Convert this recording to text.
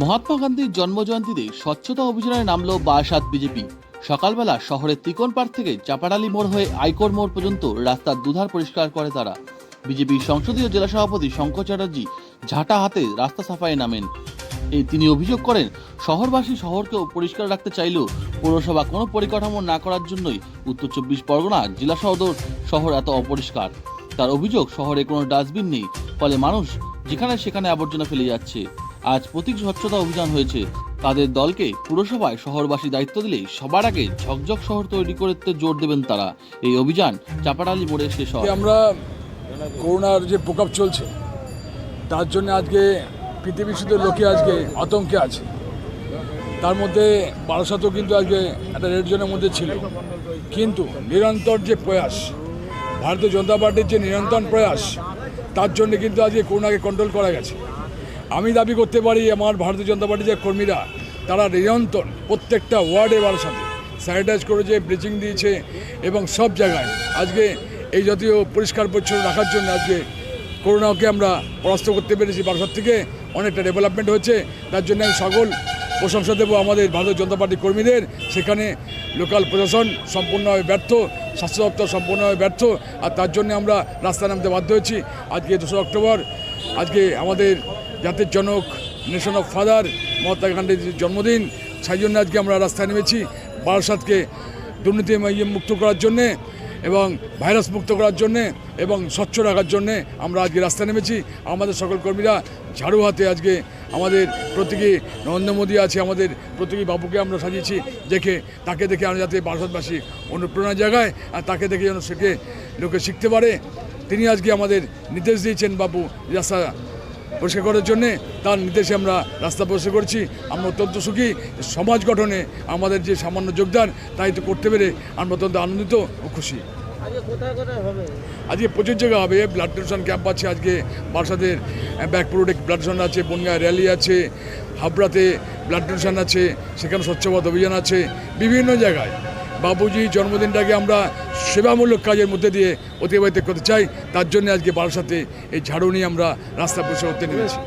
মহাত্মা গান্ধীর জন্মজয়ন্তীতে স্বচ্ছতা অভিযানে নামলো বারাসাত বিজেপি। সকালবেলা শহরের তিকন পার্ক থেকে চাপাডালি মোড় হয়ে আইকোর মোড় পর্যন্ত রাস্তার দুধার পরিষ্কার করে তারা। বিজেপির সংসদীয় জেলা সভাপতি শঙ্কর চ্যাটার্জি ঝাঁটা হাতে রাস্তা সাফাইয়ে নামেন। এই তিনি অভিযোগ করেন, শহরবাসী শহরকেও পরিষ্কার রাখতে চাইলেও পৌরসভা কোনো পরিকাঠামো না করার জন্যই উত্তর চব্বিশ পরগনা জেলা সদর শহর এত অপরিষ্কার। তার অভিযোগ শহরে কোনো ডাস্টবিন নেই, ফলে মানুষ যেখানে সেখানে আবর্জনা ফেলে যাচ্ছে। আজ প্রতীক স্বচ্ছতা অভিযান হয়েছে। তাদের দলকে পুরসভায় শহরবাসী দায়িত্ব দিলেই সবার আগে ঝকঝক শহর তৈরি করতে জোর দেবেন তারা। এই অভিযান চাপাডালি মোড়ে শেষ হয়। আমরা করোনার যে প্রকোপ চলছে, তার জন্য আজকে পৃথিবী শুধু লোকে আজকে আতঙ্কে আছে। তার মধ্যে বারাসাতও কিন্তু আজকে একটা রেড জোনের মধ্যে ছিল। কিন্তু নিরন্তর যে প্রয়াস, ভারতীয় জনতা পার্টির যে নিরন্তর প্রয়াস, তার জন্য কিন্তু আজকে করোনাকে কন্ট্রোল করা গেছে। আমি দাবি করতে পারি আমার ভারতীয় জনতা পার্টির যে কর্মীরা, তারা নিরন্তর প্রত্যেকটা ওয়ার্ডে বার সাথে স্যানিটাইজ করেছে ব্লিচিং দিয়েছে এবং সব জায়গায় আজকে এই জাতীয় পরিষ্কার পরিচ্ছন্ন রাখার জন্য আজকে করোনাকে আমরা পরাস্ত করতে পেরেছি। বারাসাত থেকে অনেকটা ডেভেলপমেন্ট হচ্ছে তার জন্য আমি সকল প্রশংসা দেবো আমাদের ভারতীয় জনতা পার্টির কর্মীদের। সেখানে লোকাল প্রশাসন সম্পূর্ণভাবে ব্যর্থ, স্বাস্থ্য দপ্তর সম্পূর্ণভাবে ব্যর্থ আর তার জন্য আমরা রাস্তায় নামতে বাধ্য হয়েছি। আজকে দোসরা অক্টোবর, আজকে আমাদের জাতির জনক নেশন অফ ফাদার মহাত্মা গান্ধীর জন্মদিন। সেই জন্য আজকে আমরা রাস্তায় নেমেছি বারাসাতকে দুর্নীতি মুক্ত করার জন্যে এবং ভাইরাস মুক্ত করার জন্যে এবং স্বচ্ছ রাখার জন্যে আমরা আজকে রাস্তায় নেমেছি। আমাদের সকল কর্মীরা ঝাড়ু হাতে আজকে আমাদের প্রতীকী নরেন্দ্র মোদী আছে, আমাদের প্রতীকী বাবুকে আমরা সাজিয়েছি, দেখে, তাকে দেখে আমরা যাতে বারাসাতবাসী অনুপ্রেরণা জায়গায়, আর তাকে দেখে যেন শেখে লোকে শিখতে পারে। তিনি আজকে আমাদের নির্দেশ দিয়েছেন বাবু, রাস্তা পরিষ্কার করার জন্যে তার নির্দেশে আমরা রাস্তা পরিষ্কার করছি। আমরা অত্যন্ত সুখী। সমাজ গঠনে আমাদের যে সামান্য যোগদান তাই তো করতে পেরে আমরা অত্যন্ত আনন্দিত ও খুশি। আজকে প্রচুর জায়গা হবে। ব্লাড ডোনেশন ক্যাম্প আছে আজকে। বারাসাতের ব্যাকপুরোডে ব্লাড ডোনেশন আছে বনগায় র্যালি আছে হাবড়াতে ব্লাড ডোনেশন আছে সেখানে স্বচ্ছ ভারত অভিযান আছে বিভিন্ন জায়গায়। বাবুজি জন্মদিনটাকে আমরা সেবামূলক কাজের মধ্যে দিয়ে অতিবাহিত করতে চাই, তার জন্য আজকে বারাসাতে এই ঝাড়ু নিয়ে আমরা রাস্তা পরিষেবা করতে নেমেছি।